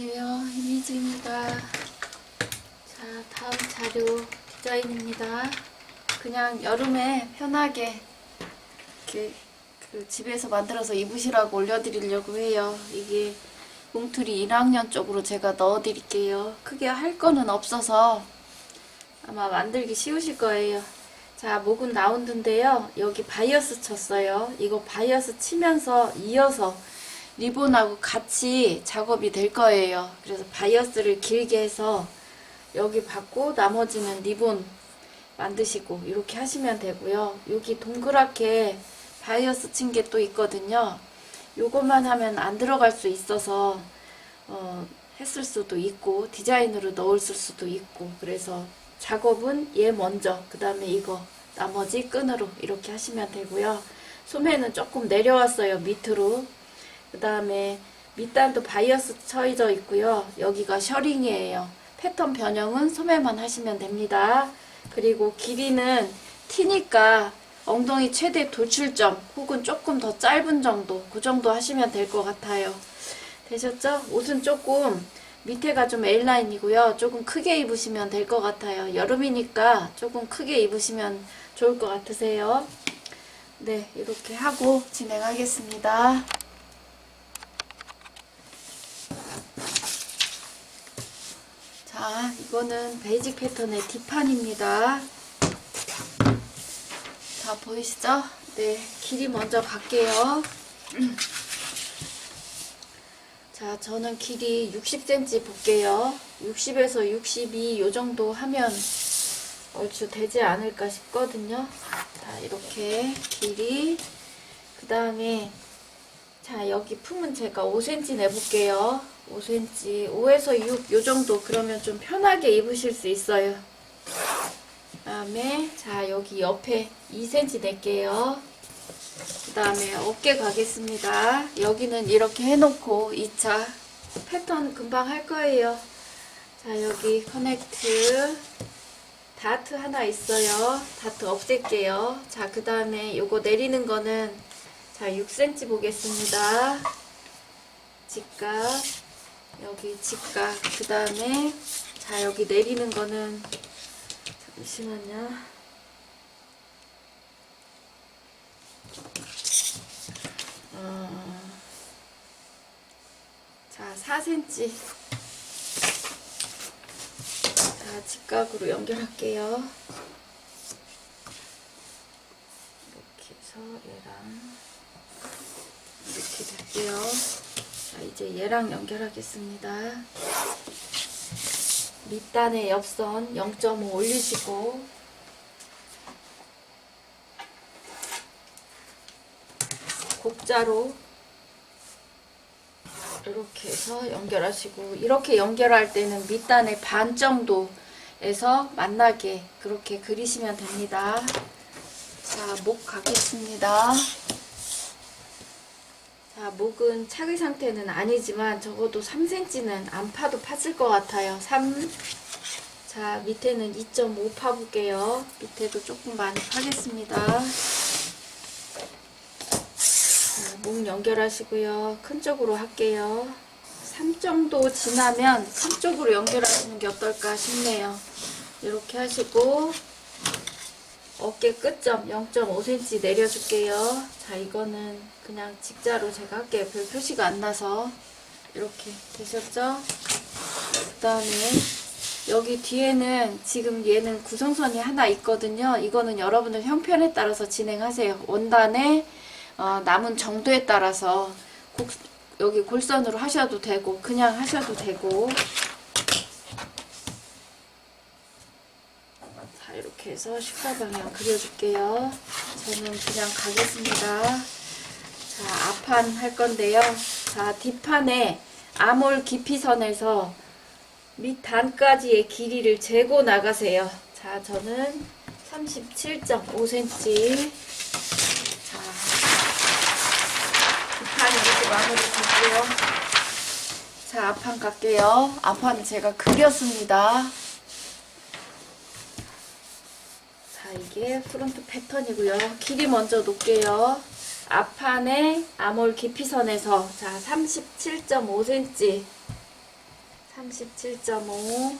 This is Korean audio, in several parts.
안녕하세요. 이미지입니다. 자, 다음 자료 디자인입니다. 그냥 여름에 편하게 이렇게 그 집에서 만들어서 입으시라고 올려드리려고 해요. 이게 뭉틀이 1학년 쪽으로 제가 넣어드릴게요. 크게 할 거는 없어서 아마 만들기 쉬우실 거예요. 자, 목은 라운드인데요. 여기 바이어스 쳤어요. 이거 바이어스 치면서 이어서 리본하고 같이 작업이 될 거예요. 그래서 바이어스를 길게 해서 여기 받고 나머지는 리본 만드시고 이렇게 하시면 되고요. 여기 동그랗게 바이어스 친 게 또 있거든요. 요것만 하면 안 들어갈 수 있어서 어, 했을 수도 있고 디자인으로 넣을 수도 있고 그래서 작업은 얘 먼저 그 다음에 이거 나머지 끈으로 이렇게 하시면 되고요. 소매는 조금 내려왔어요 밑으로 그 다음에 밑단도 바이어스 쳐져 있고요. 여기가 셔링이에요. 패턴 변형은 소매만 하시면 됩니다. 그리고 길이는 티니까 엉덩이 최대 돌출점 혹은 조금 더 짧은 정도 그 정도 하시면 될 것 같아요. 되셨죠? 옷은 조금 밑에가 좀 L라인이고요. 조금 크게 입으시면 될 것 같아요. 여름이니까 조금 크게 입으시면 좋을 것 같으세요. 네, 이렇게 하고 진행하겠습니다. 자, 이거는 베이직 패턴의 뒷판입니다. 자, 보이시죠? 네, 길이 먼저 갈게요. 자, 저는 길이 60cm 볼게요. 60에서 62 요 정도 하면 얼추 되지 않을까 싶거든요. 자, 이렇게 길이. 그 다음에, 자, 여기 품은 제가 5cm 내볼게요. 5cm, 5에서 6 요 정도 그러면 좀 편하게 입으실 수 있어요. 그 다음에, 자, 여기 옆에 2cm 낼게요. 그 다음에 어깨 가겠습니다. 여기는 이렇게 해놓고 2차 패턴 금방 할 거예요. 자, 여기 커넥트 다트 하나 있어요. 다트 없앨게요. 자, 그 다음에 요거 내리는 거는 자, 6cm 보겠습니다. 직각 여기 직각 그 다음에 자, 여기 내리는 거는 잠시만요. 어, 자, 4cm. 자, 직각으로 연결할게요. 이렇게 해서 얘랑 이렇게 될게요. 자, 이제 얘랑 연결하겠습니다. 밑단의 옆선 0.5 올리시고 곡자로 이렇게 해서 연결하시고 이렇게 연결할 때는 밑단의 반 정도에서 만나게 그렇게 그리시면 됩니다. 자, 목 가겠습니다. 자, 목은 차기 상태는 아니지만 적어도 3cm는 안 파도 팠을 것 같아요. 3. 자, 밑에는 2.5 파볼게요. 밑에도 조금 많이 파겠습니다. 자, 목 연결하시고요. 큰 쪽으로 할게요. 3 정도 지나면 3 쪽으로 연결하시는 게 어떨까 싶네요. 이렇게 하시고 어깨 끝점 0.5cm 내려줄게요. 자, 이거는 그냥 직자로 제가 할게요. 별 표시가 안 나서 이렇게 되셨죠? 그 다음에 여기 뒤에는 지금 얘는 구성선이 하나 있거든요. 이거는 여러분들 형편에 따라서 진행하세요. 원단에 어, 남은 정도에 따라서 곡, 여기 골선으로 하셔도 되고 그냥 하셔도 되고 자 이렇게 해서 식사 방향 그려줄게요. 저는 그냥 가겠습니다. 자 앞판 할 건데요. 자 뒷판에 암홀 깊이선에서 밑 단까지의 길이를 재고 나가세요. 자 저는 37.5cm 자 뒷판 이렇게 마무리 줄게요. 자 앞판 갈게요. 앞판 제가 그렸습니다. 자, 이게 프론트 패턴이고요. 길이 먼저 놓을게요. 앞판에 암홀 깊이선에서 자, 37.5cm 37.5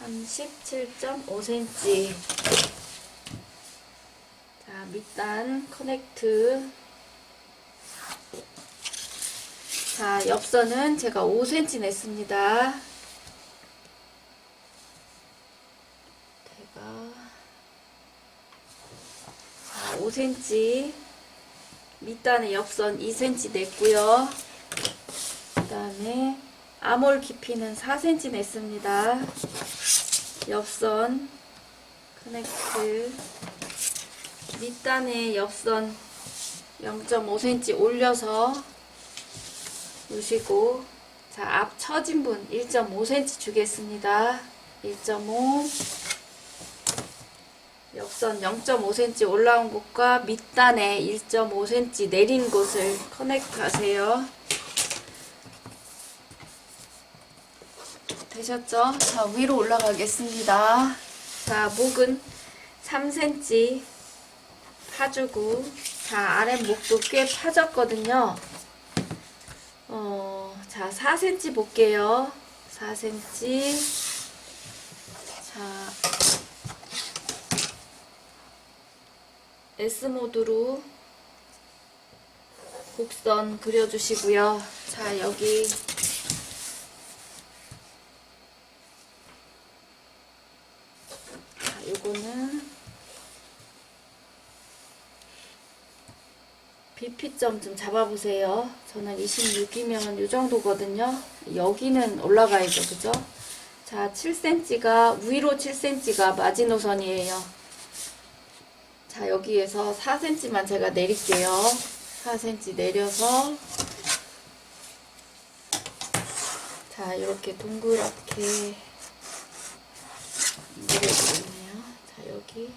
37.5cm 자 밑단 커넥트 자 옆선은 제가 5cm 냈습니다 제가 자 5cm 밑단의 옆선 2cm 냈고요 그 다음에 암홀 깊이는 4cm 냈습니다. 옆선 커넥트 밑단의 옆선 0.5cm 올려서 놓으시고 자, 앞 처진 분 1.5cm 주겠습니다. 1.5 옆선 0.5cm 올라온 곳과 밑단에 1.5cm 내린 곳을 커넥트 하세요. 되셨죠? 자, 위로 올라가겠습니다. 자, 목은 3cm 파주고, 자, 아랫목도 꽤 파졌거든요. 어, 자, 4cm 볼게요. 4cm. 자, S모드로 곡선 그려주시고요. 자, 여기 자, 요거는 BP점 좀 잡아보세요. 저는 26이면 요 정도거든요. 여기는 올라가야죠. 그죠? 자, 7cm가, 위로 7cm가 마지노선이에요. 자, 여기에서 4cm만 제가 내릴게요. 4cm 내려서 자, 이렇게 동그랗게 그려주겠네요. 자, 여기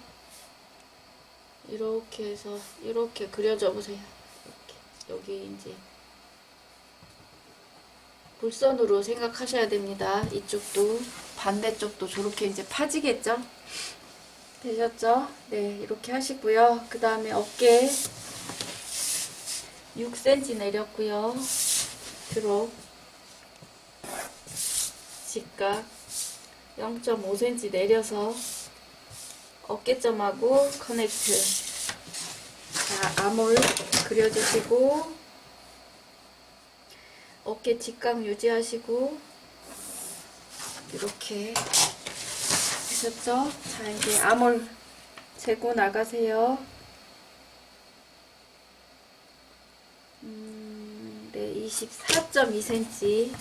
이렇게 해서 이렇게 그려줘 보세요. 이렇게 여기 이제 볼선으로 생각하셔야 됩니다. 이쪽도 반대쪽도 저렇게 이제 파지겠죠? 되셨죠? 네, 이렇게 하시고요. 그 다음에 어깨 6cm 내렸고요. 드롭 직각 0.5cm 내려서 어깨점하고 커넥트 자 암홀 그려주시고 어깨 직각 유지하시고 이렇게 되셨죠? 자 이제 암홀 재고 나가세요 음, 네 24.2cm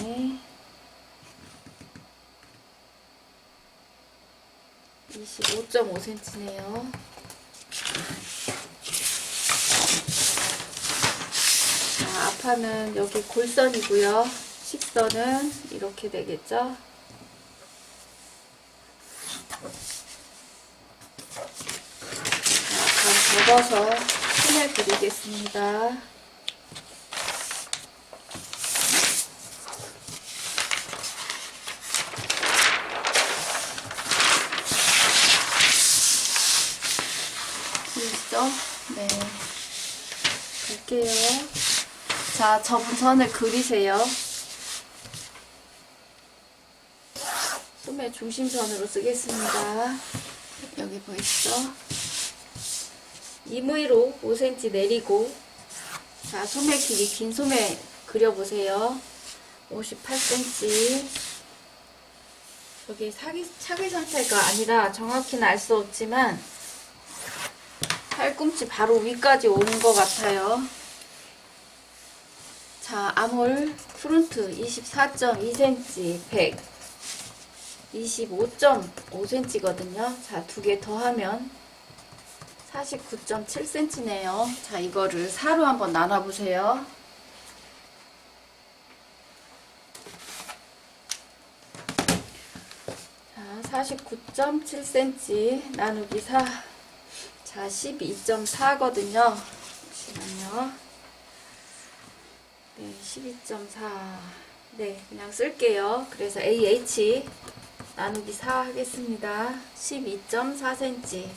그다음에 25.5cm네요. 자, 앞판은 여기 골선이고요. 식선은 이렇게 되겠죠. 자, 반 접어서 손을 그리겠습니다. 보이시죠? 네. 갈게요. 자, 접은 선을 그리세요. 소매 중심선으로 쓰겠습니다. 여기 보이시죠? 이무이로 5cm 내리고, 자, 소매 길이 긴 소매 그려보세요. 58cm. 여기 사기, 차기 상태가 아니라 정확히는 알 수 없지만, 팔꿈치 바로 위까지 오는 것 같아요. 자, 암홀 프론트 24.2cm 100 25.5cm거든요. 자, 두 개 더하면 49.7cm네요. 자, 이거를 4로 한번 나눠보세요. 자, 49.7cm 나누기 4. 자, 12.4거든요. 잠시만요. 네, 12.4. 네, 그냥 쓸게요. 그래서 AH 나누기 4 하겠습니다. 12.4cm.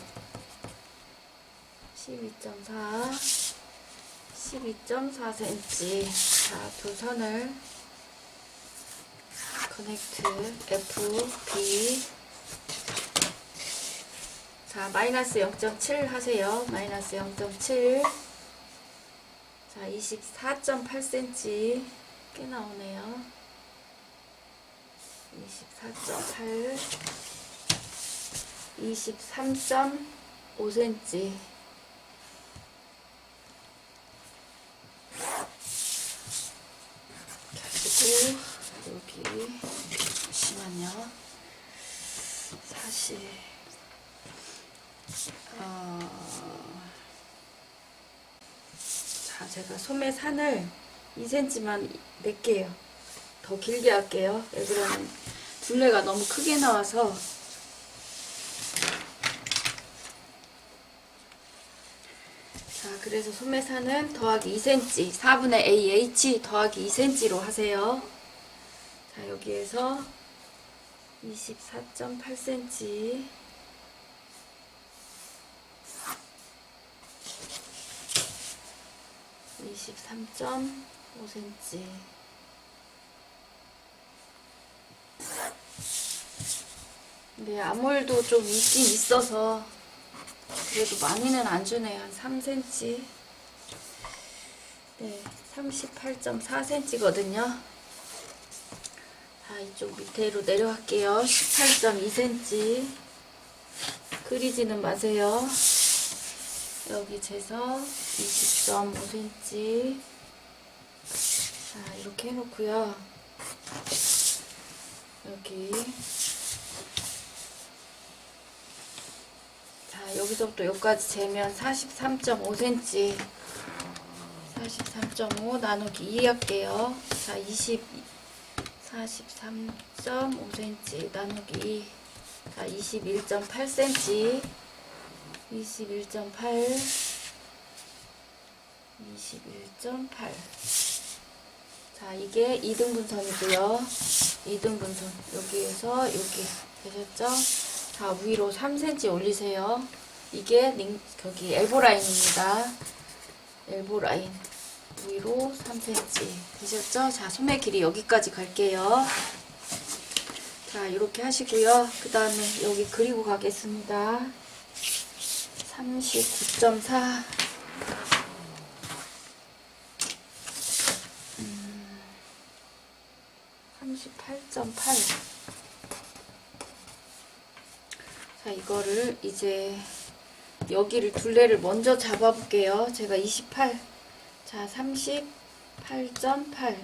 12.4. 12.4cm. 자, 두 선을 커넥트 F, B. 자, 마이너스 0.7 하세요. 마이너스 0.7. 자, 24.8cm. 꽤 나오네요. 24.8. 23.5cm. 그리고 여기 잠시만요. 사실 어, 자 제가 소매 산을 2cm만 낼게요. 더 길게 할게요. 왜 그러면 둘레가 너무 크게 나와서 자, 그래서 소매 산은 더하기 2cm, 4분의 AH 더하기 2cm로 하세요. 자, 여기에서 24.8cm. 이십삼 점오 cm. 네, 암홀도 좀 있긴 있어서 그래도 많이는 안 주네요. 한 3cm. 네, 38.4cm거든요. 자, 이쪽 밑으로 내려갈게요. 18.2cm. 그리지는 마세요. 여기 재서 20.5cm. 자, 이렇게 해놓고요. 여기 자, 여기서부터 여기까지 재면 43.5cm. 43.5 나누기 2 할게요. 자, 20, 43.5cm 나누기 2. 자, 21.8cm. 21.8. 21.8. 자, 이게 2등분선이고요. 2등분선. 여기에서 여기 되셨죠? 자, 위로 3cm 올리세요. 이게 링, 거기 엘보 라인입니다. 엘보 라인. 위로 3cm. 되셨죠? 자, 소매 길이 여기까지 갈게요. 자, 이렇게 하시고요. 그 다음에 여기 그리고 가겠습니다. 39.4. 음, 38.8. 자, 이거를 이제 여기를 둘레를 먼저 잡아볼게요. 제가 28. 자, 38.8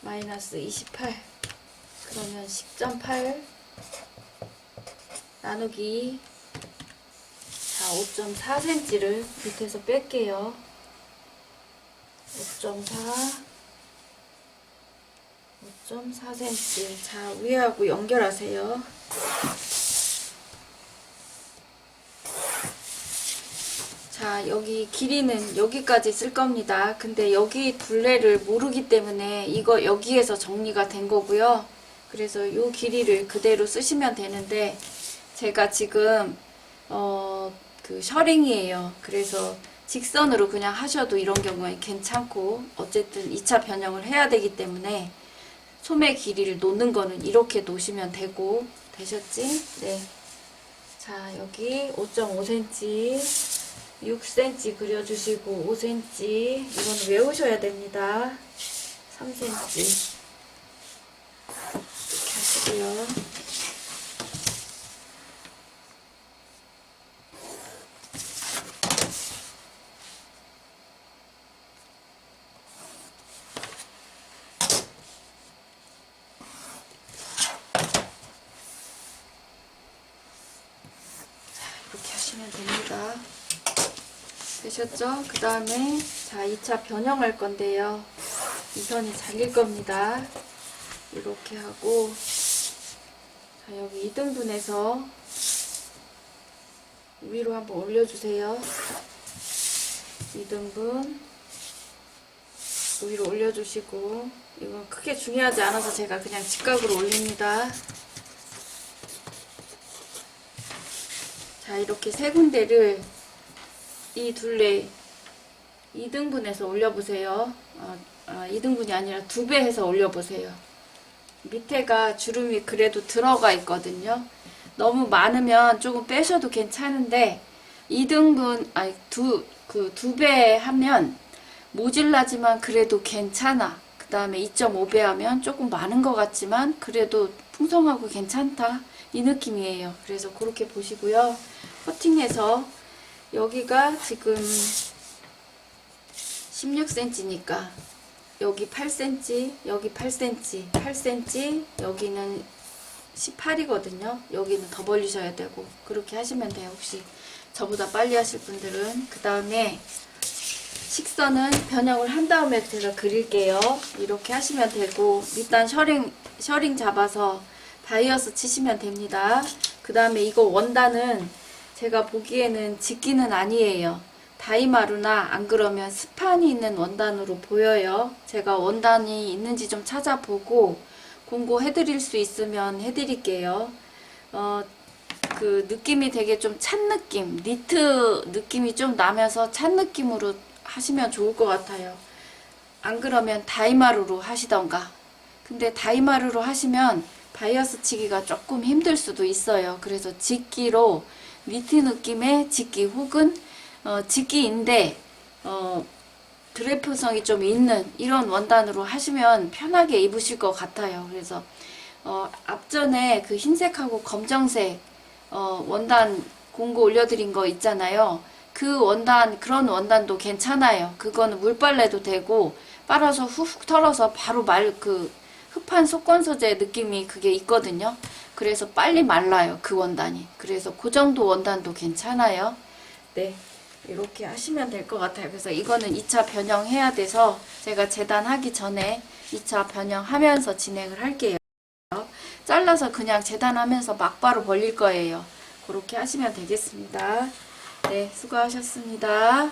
마이너스 28. 그러면 10.8 나누기 자, 5.4cm를 밑에서 뺄게요. 5.4 5.4cm. 자, 위하고 연결하세요. 자, 여기 길이는 여기까지 쓸 겁니다. 근데 여기 둘레를 모르기 때문에 이거 여기에서 정리가 된 거고요. 그래서 이 길이를 그대로 쓰시면 되는데 제가 지금 어, 그 셔링이에요. 그래서 직선으로 그냥 하셔도 이런 경우에 괜찮고 어쨌든 2차 변형을 해야 되기 때문에 소매 길이를 놓는 거는 이렇게 놓으시면 되고 되셨지? 네. 자, 여기 5.5cm 6cm 그려주시고 5cm 이건 외우셔야 됩니다. 3cm 이렇게 하시고요. 이렇게 하시면 됩니다. 되셨죠? 그 다음에 자 2차 변형할 건데요. 이 선이 잘릴 겁니다. 이렇게 하고 자 여기 2등분해서 위로 한번 올려주세요. 2등분 위로 올려주시고 이건 크게 중요하지 않아서 제가 그냥 직각으로 올립니다. 자 이렇게 세 군데를 이 둘레 2등분해서 올려보세요. 어, 아, 2등분이 아니라 두 배 해서 올려보세요. 밑에가 주름이 그래도 들어가 있거든요. 너무 많으면 조금 빼셔도 괜찮은데 2등분 아니 두그 두 배 하면 모질라지만 그래도 괜찮아. 그 다음에 2.5배 하면 조금 많은 것 같지만 그래도 풍성하고 괜찮다. 이 느낌이에요. 그래서 그렇게 보시고요. 커팅해서 여기가 지금 16cm니까 여기 8cm, 여기 8cm, 8cm, 여기는 18이거든요. 여기는 더 벌리셔야 되고 그렇게 하시면 돼요. 혹시 저보다 빨리 하실 분들은 그 다음에 식선은 변형을 한 다음에 제가 그릴게요. 이렇게 하시면 되고 일단 셔링 셔링 잡아서 다이어스 치시면 됩니다. 그 다음에 이거 원단은 제가 보기에는 직기는 아니에요. 다이마루나 안 그러면 스판이 있는 원단으로 보여요. 제가 원단이 있는지 좀 찾아보고 공고해드릴 수 있으면 해드릴게요. 어, 그 느낌이 되게 좀 찬 느낌, 니트 느낌이 좀 나면서 찬 느낌으로 하시면 좋을 것 같아요. 안 그러면 다이마루로 하시던가. 근데 다이마루로 하시면 바이어스 치기가 조금 힘들 수도 있어요. 그래서 직기로 니트 느낌의 직기 혹은 어, 직기인데 어, 드래프성이 좀 있는 이런 원단으로 하시면 편하게 입으실 것 같아요. 그래서 어, 앞전에 그 흰색하고 검정색 어, 원단 공고 올려드린 거 있잖아요. 그 원단 그런 원단도 괜찮아요. 그거는 물빨래도 되고 빨아서 훅훅 털어서 바로 말 그 흡한 속건 소재 느낌이 그게 있거든요. 그래서 빨리 말라요. 그 원단이. 그래서 그 정도 원단도 괜찮아요. 네. 이렇게 하시면 될 것 같아요. 그래서 이거는 2차 변형해야 돼서 제가 재단하기 전에 2차 변형하면서 진행을 할게요. 잘라서 그냥 재단하면서 막바로 벌릴 거예요. 그렇게 하시면 되겠습니다. 네, 수고하셨습니다.